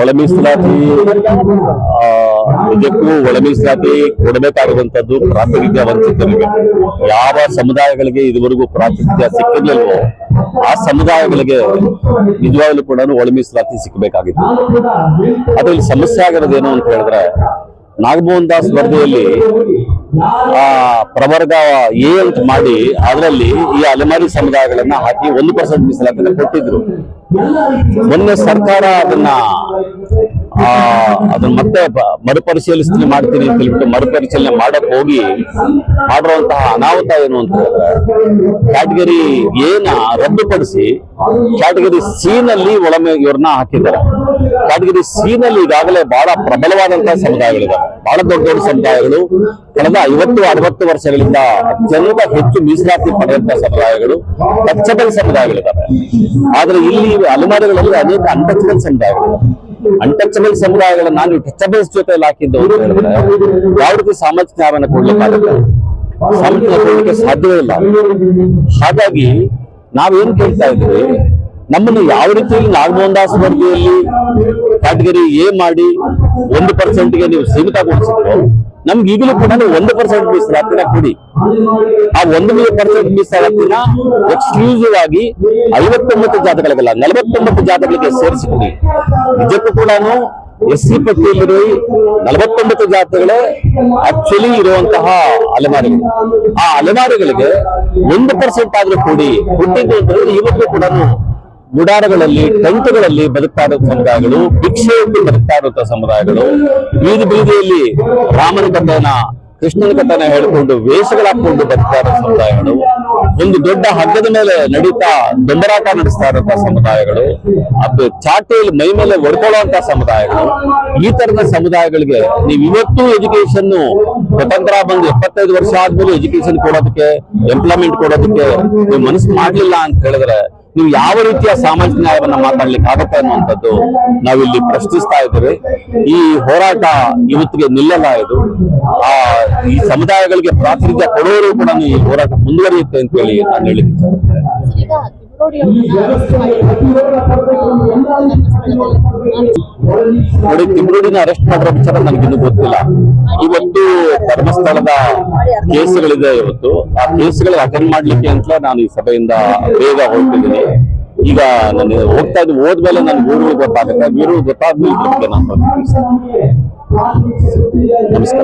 ಒಳ ಮೀಸಲಾತಿ ಆ, ನಿಜಕ್ಕೂ ಒಳ ಮೀಸಲಾತಿ ಕೊಡಬೇಕಾಗಿರುವಂತದ್ದು ಪ್ರಾತಿನಿಧ್ಯ ವಂಚಿತರಿಗೆ ಯಾವ ಸಮುದಾಯಗಳಿಗೆ ಇದುವರೆಗೂ ಪ್ರಾತಿನಿಧ್ಯ ಸಿಕ್ಕಿರ್ಲಿಲ್ವೋ ಆ ಸಮುದಾಯಗಳಿಗೆ ನಿಜವಾಗ್ಲೂ ಕೂಡ ಒಳ ಮೀಸಲಾತಿ ಸಿಕ್ಕಬೇಕಾಗಿತ್ತು ಅದ್ರಲ್ಲಿ ಸಮಸ್ಯೆ ಆಗಿರೋದೇನು ಅಂತ ಹೇಳಿದ್ರೆ ನಾಗಮೋಹನ್ ದಾಸ್ ವರದಿಯಲ್ಲಿ ಆ ಪ್ರವರ್ಗ ಎ ಮಾಡಿ ಅದರಲ್ಲಿ ಈ ಅಲೆಮಾರಿ ಸಮುದಾಯಗಳನ್ನ ಹಾಕಿ ಒಂದು ಪರ್ಸೆಂಟ್ ಮೀಸಲಾತಿನ ಕೊಟ್ಟಿದ್ರು. ಮೊನ್ನೆ ಸರ್ಕಾರ ಅದನ್ನ ಆ, ಅದನ್ನ ಮತ್ತೆ ಮರುಪರಿಶೀಲಿಸಣೆ ಮಾಡ್ತೀನಿ ಅಂತ ಹೇಳ್ಬಿಟ್ಟು ಮರುಪರಿಶೀಲನೆ ಮಾಡಕ್ ಹೋಗಿ ಮಾಡಿರುವಂತಹ ಅನಾಹುತ ಏನು ಅಂತ ಹೇಳಿದ್ರೆ, ಕ್ಯಾಟಗರಿ ಏನ ರದ್ದುಪಡಿಸಿ ಕ್ಯಾಟಗರಿ ಸಿ ನಲ್ಲಿ ಒಳಮೆ ಇವ್ರನ್ನ ಹಾಕಿದ್ದಾರೆ. ಕ್ಯಾಟಗರಿ ಸಿ ನಲ್ಲಿ ಈಗಾಗಲೇ ಬಹಳ ಪ್ರಬಲವಾದಂತಹ ಸಮುದಾಯಗಳಿದೆ. ಬಹಳ ದೊಡ್ಡ ದೊಡ್ಡ ಸಮುದಾಯಗಳು, ಕಳೆದ ಐವತ್ತು, ಅರವತ್ತು ವರ್ಷಗಳಿಂದ ಅತ್ಯಂತ ಹೆಚ್ಚು ಮೀಸಲಾತಿ ಪಡೆದಂತಹ ಸಮುದಾಯಗಳು ಟಚಬಲ್ ಸಮುದಾಯಗಳಿದ್ದಾವೆ ಆದ್ರೆ ಇಲ್ಲಿ ಅಲೆಮಾರಿಗಳಲ್ಲಿ ಅನೇಕ ಅನ್ಟಚಬಲ್ ಸಮುದಾಯಗಳಿವೆ ಅನ್ಟಚಬಲ್ ಸಮುದಾಯಗಳನ್ನ ನಾನು ಟಚಬಲ್ಸ್ ಜೊತೆ ಹಾಕಿದ್ದು ಅಂತ ಹೇಳಿದ್ರೆ ಯಾವ ಸಾಮಾಜಿಕ ನ್ಯಾಯವನ್ನು ಕೊಡ್ಲಿಕ್ಕಾಗುತ್ತೆ ಸಾಮಾಜಿಕ ಕೊಡ್ಲಿಕ್ಕೆ ಸಾಧ್ಯವೇ ಇಲ್ಲ. ಹಾಗಾಗಿ ನಾವೇನ್ ಕೇಳ್ತಾ ಇದ್ದೀವಿ, ನಮ್ಮನ್ನು ಯಾವ ರೀತಿ ನಾಗಮೋಹನ್ ದಾಸ್ ವರ್ಗಿಯಲ್ಲಿ ಕ್ಯಾಟಗರಿ ಎ ಮಾಡಿ ಒಂದು ಪರ್ಸೆಂಟ್ಗೆ ನೀವು ಸೀಮಿತಗೊಳಿಸಿದ್ರು, ನಮ್ಗೆ ಈಗಲೂ ಕೂಡ ಒಂದು ಪರ್ಸೆಂಟ್ ಮೀಸಲಾತಿನ ಕೊಡಿ. ಆ ಒಂದು ಪರ್ಸೆಂಟ್ ಮೀಸಲಾತಿನ ಎಕ್ಸ್ಕ್ಲೂಸಿವ್ ಆಗಿ ಐವತ್ತೊಂಬತ್ತು ಜಾತಗಳಿಗೆಲ್ಲ, ನಲವತ್ತೊಂಬತ್ತು ಜಾತಗಳಿಗೆ ಸೇರಿಸಿಕೊಡಿ. ನಿಜಕ್ಕೂ ಕೂಡ ಎಸ್ ಸಿ ಪಟ್ಟಿಯಲ್ಲಿರೋ ನಲವತ್ತೊಂಬತ್ತು ಜಾತಿಗಳೇ ಆಕ್ಚುಲಿ ಇರುವಂತಹ ಅಲೆಮಾರಿಗಳು. ಆ ಅಲೆಮಾರಿಗಳಿಗೆ ಒಂದು ಪರ್ಸೆಂಟ್ ಆದ್ರೂ ಕೂಡಿ ಹುಟ್ಟಿದ್ದು ಇವತ್ತು ಕೂಡ ಗುಡಾರಗಳಲ್ಲಿ, ಟೆಂಟ್ಗಳಲ್ಲಿ ಬದುಕ್ತಾ ಇರೋ ಸಮುದಾಯಗಳು ಭಿಕ್ಷೆಯಲ್ಲಿ ಬದುಕ್ತಾ ಇರುವಂತಹ ಸಮುದಾಯಗಳು. ಬೀದಿ ಬೀದಿಯಲ್ಲಿ ರಾಮನ ಕಥೆನ ಕೃಷ್ಣನ ಕಥನ ಹೇಳ್ಕೊಂಡು ವೇಷಗಳಾಕೊಂಡು ಬರ್ತಾ ಇರೋ ಸಮುದಾಯಗಳು, ಒಂದು ದೊಡ್ಡ ಹಗ್ಗದ ಮೇಲೆ ನಡೀತಾ ದೊಂಬರಾಟ ನಡೆಸ್ತಾ ಇರುವಂತಹ ಸಮುದಾಯಗಳು, ಅದು ಚಾಟೆಯಲ್ಲಿ ಮೈ ಮೇಲೆ ಒಡ್ಕೊಳ್ಳುವಂತ ಸಮುದಾಯಗಳು, ಈ ತರದ ಸಮುದಾಯಗಳಿಗೆ ನೀವು ಇವತ್ತು ಎಜುಕೇಶನ್ ಸ್ವತಂತ್ರ ಬಂದು ಎಪ್ಪತ್ತೈದು ವರ್ಷ ಆದ್ಮೇಲೆ ಎಜುಕೇಶನ್ ಕೊಡೋದಕ್ಕೆ ಎಂಪ್ಲಾಯ್ಮೆಂಟ್ ಕೊಡೋದಕ್ಕೆ ನೀವು ಮನಸ್ಸು ಮಾಡ್ಲಿಲ್ಲ ಅಂತ ಹೇಳಿದ್ರೆ ನೀವು ಯಾವ ರೀತಿಯ ಸಾಮಾಜಿಕ ನ್ಯಾಯವನ್ನ ಮಾತಾಡ್ಲಿಕ್ಕೆ ಆಗತ್ತೆ ಅನ್ನುವಂಥದ್ದು ನಾವಿಲ್ಲಿ ಪ್ರಶ್ನಿಸ್ತಾ ಇದ್ದೇವೆ. ಈ ಹೋರಾಟ ಇವತ್ತಿಗೆ ನಿಲ್ಲಲ್ಲ ಇದು. ಆ, ಈ ಸಮುದಾಯಗಳಿಗೆ ಪ್ರಾತಿನಿಧ್ಯ ಕೊಡೋರು ಕೂಡ ಈ ಹೋರಾಟ ಮುಂದುವರಿಯುತ್ತೆ ಅಂತ ಹೇಳಿ ನಾನು ಹೇಳಿದ್ದೆ. ನೋಡಿ ತಿಂಗಳೂರಿನ ಅರೆಸ್ಟ್ ಮಾಡಿರೋ ವಿಚಾರ ಇನ್ನೂ ಗೊತ್ತಿಲ್ಲ. ಇವತ್ತು ಧರ್ಮಸ್ಥಳದ ಕೇಸುಗಳಿದೆ ಇವತ್ತು. ಆ ಕೇಸುಗಳ ಅಟೆಂಡ್ ಮಾಡ್ಲಿಕ್ಕೆ ಅಂತ ನಾನು ಈ ಸಭೆಯಿಂದ ಬೇಗ ಹೊರಟಿದ್ದೀನಿ. ಈಗ ನಾನು ಹೋಗ್ತಾ ಇದ್ದು, ಹೋದ್ಮೇಲೆ ನನ್ಗೆ ಊರು ಗೊತ್ತಾಗುತ್ತೆ. ಊರು ಗೊತ್ತಾದ್ಮೇಲೆ ನಾನು. ನಮಸ್ಕಾರ.